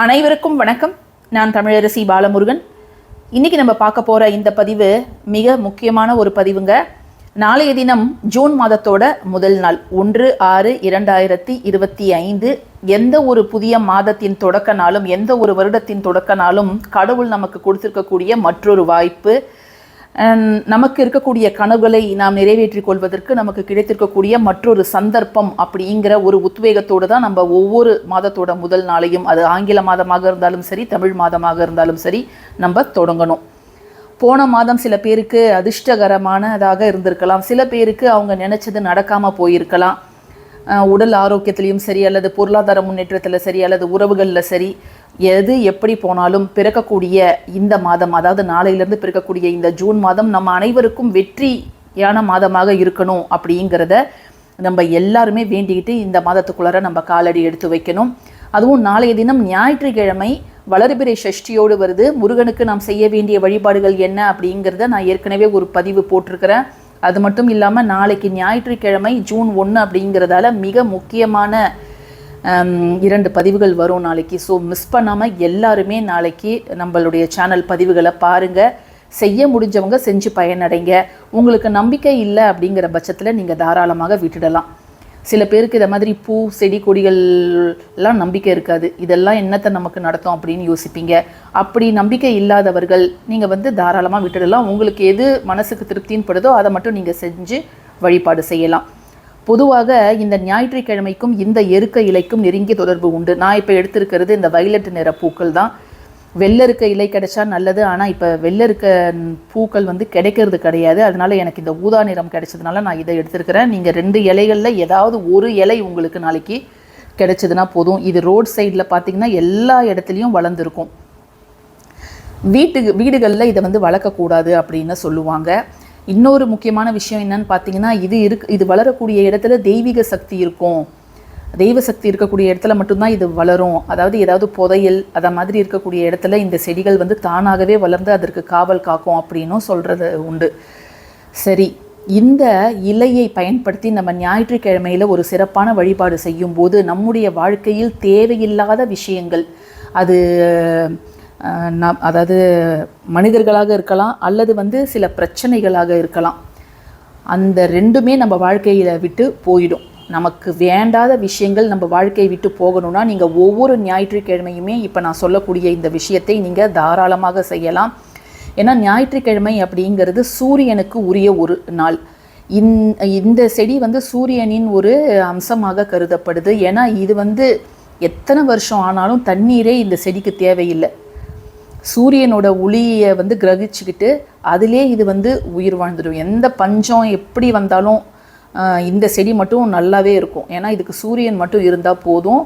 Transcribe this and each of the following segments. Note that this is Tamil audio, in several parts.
அனைவருக்கும் வணக்கம். நான் தமிழரசி பாலமுருகன். இன்றைக்கி நம்ம பார்க்க போகிற இந்த பதிவு மிக முக்கியமான ஒரு பதிவுங்க. நாளைய தினம் ஜூன் மாதத்தோட முதல் நாள் ஒன்று ஆறு இரண்டாயிரத்தி இருபத்தி ஐந்து. எந்த ஒரு புதிய மாதத்தின் தொடக்க நாளும் எந்த ஒரு வருடத்தின் தொடக்க நாளும் கடவுள் நமக்கு கொடுத்துருக்கக்கூடிய மற்றொரு வாய்ப்பு. நமக்கு இருக்கக்கூடிய கனவுகளை நாம் நிறைவேற்றிக் கொள்வதற்கு நமக்கு கிடைத்திருக்கக்கூடிய மற்றொரு சந்தர்ப்பம் அப்படிங்கிற ஒரு உத்வேகத்தோடு தான் நம்ம ஒவ்வொரு மாதத்தோட முதல் நாளையும் அது ஆங்கில மாதமாக இருந்தாலும் சரி தமிழ் மாதமாக இருந்தாலும் சரி நம்ம தொடங்கணும். போன மாதம் சில பேருக்கு அதிர்ஷ்டகரமானதாக இருந்திருக்கலாம். சில பேருக்கு அவங்க நினச்சது நடக்காமல் போயிருக்கலாம். உடல் ஆரோக்கியத்திலையும் சரி அல்லது பொருளாதார முன்னேற்றத்தில் சரி அல்லது உறவுகளில் சரி எது எப்படி போனாலும் பிறக்கக்கூடிய இந்த மாதம் அதாவது நாளையிலேருந்து பிறக்கக்கூடிய இந்த ஜூன் மாதம் நம்ம அனைவருக்கும் வெற்றியான மாதமாக இருக்கணும் அப்படிங்கிறத நம்ம எல்லாருமே வேண்டிக்கிட்டு இந்த மாதத்துக்குள்ளார நம்ம காலடி எடுத்து வைக்கணும். அதுவும் நாளைய தினம் ஞாயிற்றுக்கிழமை வளர்பிறை சஷ்டியோடு வருது. முருகனுக்கு நாம் செய்ய வேண்டிய வழிபாடுகள் என்ன அப்படிங்கிறத நான் ஏற்கனவே ஒரு பதிவு போட்டிருக்கிறேன். அது மட்டும் இல்லாமல் நாளைக்கு ஞாயிற்றுக்கிழமை ஜூன் ஒன்று அப்படிங்கிறதால மிக முக்கியமான இரண்டு பதிவுகள் வரும் நாளைக்கு. ஸோ மிஸ் பண்ணாமல் எல்லாருமே நாளைக்கு நம்மளுடைய சேனல் பதிவுகளை பாருங்கள் செய்ய முடிஞ்சவங்க செஞ்சு பயனடைங்க. உங்களுக்கு நம்பிக்கை இல்லை அப்படிங்கிற பட்சத்தில் நீங்கள் தாராளமாக விட்டுடலாம். சில பேருக்கு இதை மாதிரி பூ செடி கொடிகள்லாம் நம்பிக்கை இருக்காது. இதெல்லாம் என்னத்தை நமக்கு நடத்தும் அப்படின்னு யோசிப்பீங்க. அப்படி நம்பிக்கை இல்லாதவர்கள் நீங்கள் வந்து தாராளமாக விட்டுடலாம். உங்களுக்கு எது மனசுக்கு திருப்தின்னு படுதோ அதை மட்டும் நீங்கள் செஞ்சு வழிபாடு செய்யலாம். பொதுவாக இந்த ஞாயிற்றுக்கிழமைக்கும் இந்த எருக்க இலைக்கும் நெருங்கிய தொடர்பு உண்டு. நான் இப்போ எடுத்திருக்கிறது இந்த வயலட் நிற பூக்கள் தான். வெள்ளை இருக்க இலை கிடைச்சா நல்லது. ஆனால் இப்போ வெள்ளை இருக்க பூக்கள் வந்து கிடைக்கிறது கிடையாது. அதனால எனக்கு இந்த ஊதா நிறம் கிடைச்சதுனால நான் இதை எடுத்திருக்கிறேன். நீங்கள் ரெண்டு இலைகளில் ஏதாவது ஒரு இலை உங்களுக்கு நாளைக்கு கிடைச்சதுன்னா போதும். இது ரோட் சைடில் பார்த்தீங்கன்னா எல்லா இடத்துலையும் வளர்ந்துருக்கும். வீட்டுக்கு வீடுகளில் இதை வந்து வளர்க்கக்கூடாது அப்படின்னு சொல்லுவாங்க. இன்னொரு முக்கியமான விஷயம் என்னன்னு பார்த்தீங்கன்னா இது இருக்கு இது வளரக்கூடிய இடத்துல தெய்வீக சக்தி இருக்கும். தெய்வ சக்தி இருக்கக்கூடிய இடத்துல மட்டும்தான் இது வளரும். அதாவது ஏதாவது புதையல் அதை மாதிரி இருக்கக்கூடிய இடத்துல இந்த செடிகள் வந்து தானாகவே வளர்ந்து அதற்கு காவல் காக்கும் அப்படின்னும் சொல்கிறது உண்டு. சரி இந்த இலையை பயன்படுத்தி நம்ம ஞாயிற்றுக்கிழமையில் ஒரு சிறப்பான வழிபாடு செய்யும்போது நம்முடைய வாழ்க்கையில் தேவையில்லாத விஷயங்கள் அது நம் அதாவது மனிதர்களாக இருக்கலாம் அல்லது வந்து சில பிரச்சனைகளாக இருக்கலாம். அந்த ரெண்டுமே நம்ம வாழ்க்கையில் விட்டு போயிடும். நமக்கு வேண்டாத விஷயங்கள் நம்ம வாழ்க்கையை விட்டு போகணும்னா நீங்கள் ஒவ்வொரு ஞாயிற்றுக்கிழமையுமே இப்போ நான் சொல்லக்கூடிய இந்த விஷயத்தை நீங்கள் தாராளமாக செய்யலாம். ஏன்னா ஞாயிற்றுக்கிழமை அப்படிங்கிறது சூரியனுக்கு உரிய ஒரு நாள். இந் இந்த செடி வந்து சூரியனின் ஒரு அம்சமாக கருதப்படுது. ஏன்னா இது வந்து எத்தனை வருஷம் ஆனாலும் தண்ணீரே இந்த செடிக்கு தேவையில்லை. சூரியனோட ஒளியை வந்து கிரகிச்சுக்கிட்டு அதிலே இது வந்து உயிர் வாழ்ந்துடும். எந்த பஞ்சம் எப்படி வந்தாலும் இந்த செடி மட்டும் நல்லாவே இருக்கும். ஏன்னா இதுக்கு சூரியன் மட்டும் இருந்தால் போதும்.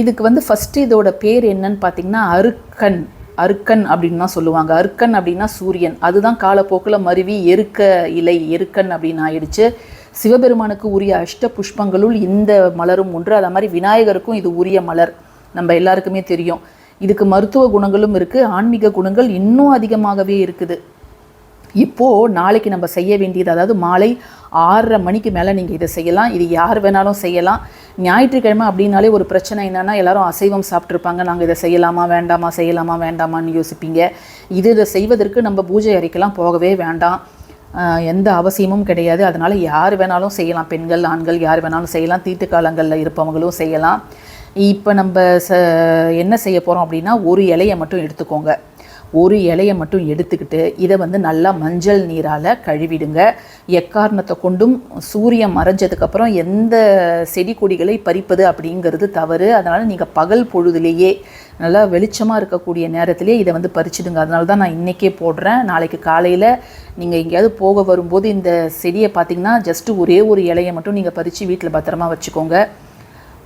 இதுக்கு வந்து ஃபஸ்ட்டு இதோட பேர் என்னன்னு பார்த்தீங்கன்னா அருக்கன். அருக்கன் அப்படின்னு தான் சொல்லுவாங்க. அருக்கன் அப்படின்னா சூரியன். அதுதான் காலப்போக்கில் மருவி எருக்க இலை எருக்கன் அப்படின்னு ஆயிடுச்சு. சிவபெருமானுக்கு உரிய அஷ்ட புஷ்பங்களுள் இந்த மலரும் ஒன்று. அதே மாதிரி விநாயகருக்கும் இது உரிய மலர். நம்ம எல்லாருக்குமே தெரியும். இதுக்கு மருத்துவ குணங்களும் இருக்குது ஆன்மீக குணங்கள் இன்னும் அதிகமாகவே இருக்குது. இப்போது நாளைக்கு நம்ம செய்ய வேண்டியது அதாவது மாலை ஆறரை மணிக்கு மேலே நீங்கள் இதை செய்யலாம். இது யார் வேணாலும் செய்யலாம். ஞாயிற்றுக்கிழமை அப்படின்னாலே ஒரு பிரச்சனை என்னென்னா எல்லோரும் அசைவம் சாப்பிட்ருப்பாங்க நாங்கள் இதை செய்யலாமா வேண்டாமா செய்யலாமா வேண்டாமான்னு யோசிப்பீங்க. இது இதை செய்வதற்கு நம்ம பூஜை அறைக்கெல்லாம் போகவே வேண்டாம். எந்த அவசியமும் கிடையாது. அதனால் யார் வேணாலும் செய்யலாம். பெண்கள் ஆண்கள் யார் வேணாலும் செய்யலாம். தீட்டு காலங்களில் இருப்பவங்களும் செய்யலாம். இப்போ நம்ம ச என்ன செய்ய போகிறோம் அப்படின்னா ஒரு இலையை மட்டும் எடுத்துக்கோங்க. ஒரு இலையை மட்டும் எடுத்துக்கிட்டு இதை வந்து நல்லா மஞ்சள் நீரால் கழுவிடுங்க. எக்காரணத்தை கொண்டும் சூரியன் மறைஞ்சதுக்கப்புறம் எந்த செடி கொடிகளை பறிப்பது அப்படிங்கிறது தவறு. அதனால் நீங்கள் பகல் பொழுதுலேயே நல்லா வெளிச்சமாக இருக்கக்கூடிய நேரத்திலே இதை வந்து பறிச்சிடுங்க. அதனால தான் நான் இன்றைக்கே போடுறேன். நாளைக்கு காலையில் நீங்கள் எங்கேயாவது போக வரும்போது இந்த செடியை பார்த்தீங்கன்னா ஜஸ்ட்டு ஒரே ஒரு இலையை மட்டும் நீங்கள் பறித்து வீட்டில் பத்திரமா வச்சுக்கோங்க.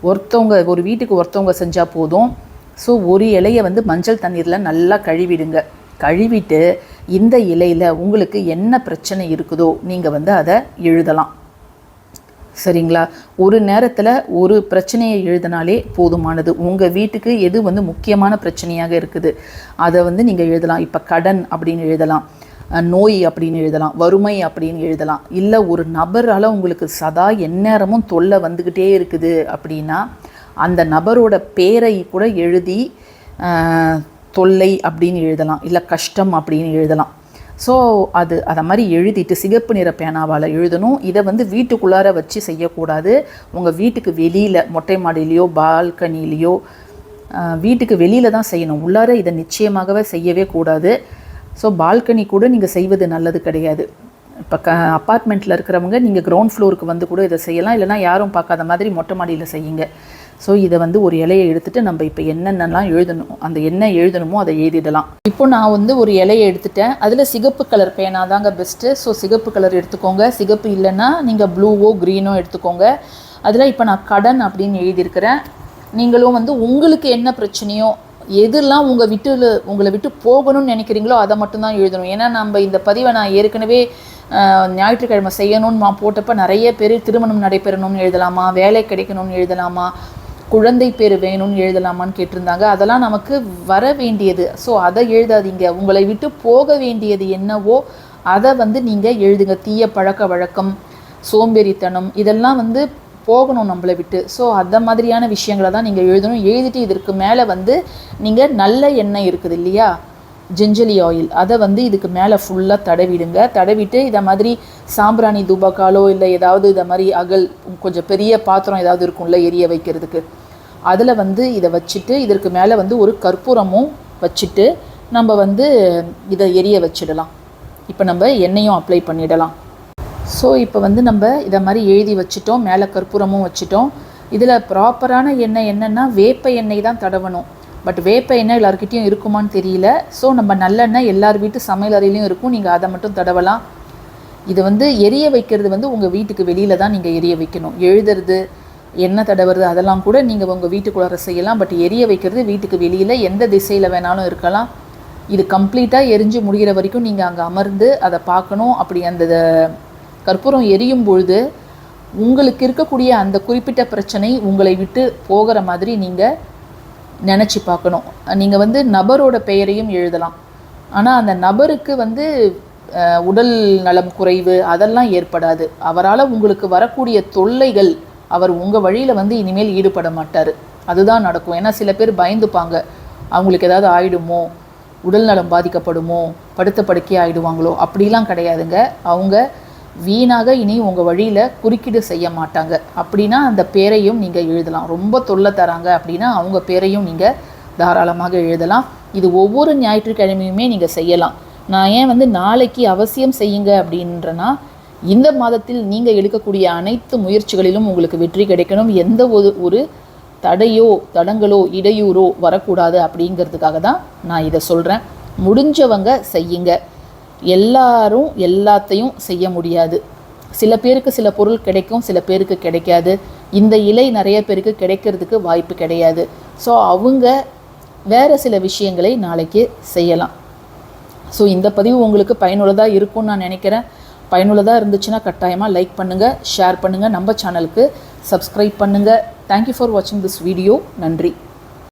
ஒருத்தவங்க ஒரு வீட்டுக்கு ஒருத்தவங்க செஞ்சால் போதும். ஸோ ஒரு இலையை வந்து மஞ்சள் தண்ணீரில் நல்லா கழுவிடுங்க. கழுவிட்டு இந்த இலையில் உங்களுக்கு என்ன பிரச்சனை இருக்குதோ நீங்கள் வந்து அதை எழுதலாம். சரிங்களா? ஒரு நேரத்தில் ஒரு பிரச்சனையை எழுதினாலே போதுமானது. உங்கள் வீட்டுக்கு எது வந்து முக்கியமான பிரச்சனையாக இருக்குது? அதை வந்து நீங்கள் எழுதலாம். இப்போ கடன் அப்படின்னு எழுதலாம். நோய் அப்படின்னு எழுதலாம். வறுமை அப்படின்னு எழுதலாம். இல்லை ஒரு நபரால் உங்களுக்கு சதா எந்நேரமும் தொல்லை வந்துக்கிட்டே இருக்குது அப்படின்னா அந்த நபரோட பேரை கூட எழுதி தொல்லை அப்படின்னு எழுதலாம் இல்லை கஷ்டம் அப்படின்னு எழுதலாம். ஸோ அது அதை மாதிரி எழுதிட்டு சிகப்பு நிற பேனாவால் எழுதணும். இதை வந்து வீட்டுக்குள்ளார வச்சு செய்யக்கூடாது. உங்கள் வீட்டுக்கு வெளியில் மொட்டை மாடியிலையோ பால்கனிலேயோ வீட்டுக்கு வெளியில் தான் செய்யணும். உள்ளார இதை நிச்சயமாகவே செய்யவே கூடாது. ஸோ பால்கனி கூட நீங்கள் செய்வது நல்லது கிடையாது. இப்போ க அப்பார்ட்மெண்ட்டில் இருக்கிறவங்க நீங்கள் கிரவுண்ட் ஃப்ளோருக்கு வந்து கூட இதை செய்யலாம். இல்லைனா யாரும் பார்க்காத மாதிரி மொட்டை மாடியில் செய்யுங்க. ஸோ இதை வந்து ஒரு இலையை எடுத்துட்டு நம்ம இப்போ என்னென்னலாம் எழுதணும் அந்த என்ன எழுதணுமோ அதை எழுதிடலாம். இப்போ நான் வந்து ஒரு இலையை எடுத்துட்டேன். அதில் சிகப்பு கலர் பேனா தாங்க பெஸ்ட்டு ஸோ சிகப்பு கலர் எடுத்துக்கோங்க. சிகப்பு இல்லைன்னா நீங்கள் ப்ளூவோ க்ரீனோ எடுத்துக்கோங்க. அதில் இப்போ நான் கடன் அப்படின்னு எழுதியிருக்கிறேன். நீங்களும் வந்து உங்களுக்கு என்ன பிரச்சனையோ எதெல்லாம் உங்கள் விட்டு உங்களை விட்டு போகணும்னு நினைக்கிறீங்களோ அதை மட்டும்தான் எழுதணும். ஏன்னா நம்ம இந்த பதிவை நான் ஏற்கனவே ஞாயிற்றுக்கிழமை செய்யணும்னு நான் போட்டப்போ நிறைய பேர் திருமணம் நடைபெறணும்னு எழுதலாமா வேலை கிடைக்கணும்னு எழுதலாமா குழந்தை பேர் வேணும்னு எழுதலாமான்னு கேட்டிருந்தாங்க. அதெல்லாம் நமக்கு வர வேண்டியது. ஸோ அதை எழுதாதீங்க. உங்களை விட்டு போக வேண்டியது என்னவோ அதை வந்து நீங்கள் எழுதுங்க. தீய பழக்க வழக்கம் சோம்பேறித்தனம் இதெல்லாம் வந்து போகணும் நம்மளை விட்டு. ஸோ அந்த மாதிரியான விஷயங்களை தான் நீங்கள் எழுதணும். எழுதிட்டு இதற்கு மேலே வந்து நீங்கள் நல்ல எண்ணெய் இருக்குது இல்லையா? Gingelly oil. அதை வந்து இதுக்கு மேலே ஃபுல்லாக தடவிடுங்க. தடவிட்டு இதை மாதிரி சாம்பிராணி தூபக்காலோ இல்லை ஏதாவது இதை மாதிரி அகல் கொஞ்சம் பெரிய பாத்திரம் ஏதாவது இருக்கும்ல எரிய வைக்கிறதுக்கு. அதில் வந்து இதை வச்சுட்டு இதற்கு மேலே வந்து ஒரு கற்பூரமும் வச்சுட்டு நம்ம வந்து இதை எரிய வச்சிடலாம். இப்போ நம்ம எண்ணெயும் அப்ளை பண்ணிடலாம். ஸோ இப்போ வந்து நம்ம இதை மாதிரி எழுதி வச்சுட்டோம் மேலே கற்பூரமும் வச்சுட்டோம். இதில் ப்ராப்பரான எண்ணெய் என்னென்னா வேப்ப எண்ணெய் தான் தடவணும். பட் வேப்ப எண்ணெய் எல்லாருக்கிட்டேயும் இருக்குமான்னு தெரியல. ஸோ நம்ம நல்லெண்ணெய் எல்லார் வீட்டு சமையல் அறையிலையும் இருக்கும். நீங்கள் அதை மட்டும் தடவலாம். இது வந்து எரிய வைக்கிறது வந்து உங்கள் வீட்டுக்கு வெளியில் தான் நீங்கள் எரிய வைக்கணும். எழுதுறது எண்ணெய் தடவுறது? அதெல்லாம் கூட நீங்கள் உங்கள் வீட்டுக்குள்ளார செய்யலாம். பட் எரிய வைக்கிறது வீட்டுக்கு வெளியில் எந்த திசையில் வேணாலும் இருக்கலாம். இது கம்ப்ளீட்டாக எரிஞ்சு முடிகிற வரைக்கும் நீங்கள் அங்கே அமர்ந்து அதை பார்க்கணும். அப்படி அந்த கற்பூரம் எரியும் பொழுது உங்களுக்கு இருக்கக்கூடிய அந்த குறிப்பிட்ட பிரச்சனை உங்களை விட்டு போகிற மாதிரி நீங்கள் நினச்சி பார்க்கணும். நீங்கள் வந்து நபரோட பெயரையும் எழுதலாம். ஆனால் அந்த நபருக்கு வந்து உடல் நலம் குறைவு அதெல்லாம் ஏற்படாது. அவரால் உங்களுக்கு வரக்கூடிய தொல்லைகள் அவர் உங்கள் வழியில் வந்து இனிமேல் ஈடுபட மாட்டார். அதுதான் நடக்கும். ஏன்னா சில பேர் பயந்துப்பாங்க. அவங்களுக்கு ஏதாவது ஆயிடுமோ? உடல் நலம் பாதிக்கப்படுமோ? படுத்த படுக்கை ஆயிடுவாங்களோ? அப்படிலாம் கிடையாதுங்க. அவங்க வீணாக இனி உங்கள் வழியில் குறுக்கீடு செய்ய மாட்டாங்க. அப்படின்னா அந்த பேரையும் நீங்கள் எழுதலாம். ரொம்ப தொல்லை தராங்க அப்படின்னா அவங்க பேரையும் நீங்கள் தாராளமாக எழுதலாம். இது ஒவ்வொரு ஞாயிற்றுக்கிழமையுமே நீங்கள் செய்யலாம். நான் ஏன் வந்து நாளைக்கு அவசியம் செய்யுங்க அப்படின்றனா இந்த மாதத்தில் நீங்கள் எடுக்கக்கூடிய அனைத்து முயற்சிகளிலும் உங்களுக்கு வெற்றி கிடைக்கணும். எந்த ஒரு ஒரு தடையோ தடங்களோ இடையூறோ வரக்கூடாது அப்படிங்கிறதுக்காக தான் நான் இதை சொல்கிறேன் முடிஞ்சவங்க செய்யுங்க. எல்லாரும் எல்லாத்தையும் செய்ய முடியாது. சில பேருக்கு சில பொருள் கிடைக்கும் சில பேருக்கு கிடைக்காது. இந்த இலை நிறைய பேருக்கு கிடைக்கிறதுக்கு வாய்ப்பு கிடையாது. ஸோ அவங்க வேறு சில விஷயங்களை நாளைக்கு செய்யலாம். ஸோ இந்த பதிவு உங்களுக்கு பயனுள்ளதாக இருக்கும்னு நான் நினைக்கிறேன். பயனுள்ளதாக இருந்துச்சுன்னா கட்டாயமாக லைக் பண்ணுங்கள் ஷேர் பண்ணுங்கள் நம்ம சேனலுக்கு சப்ஸ்கிரைப் பண்ணுங்கள் தேங்க்யூ ஃபார் வாட்சிங் திஸ் வீடியோ நன்றி.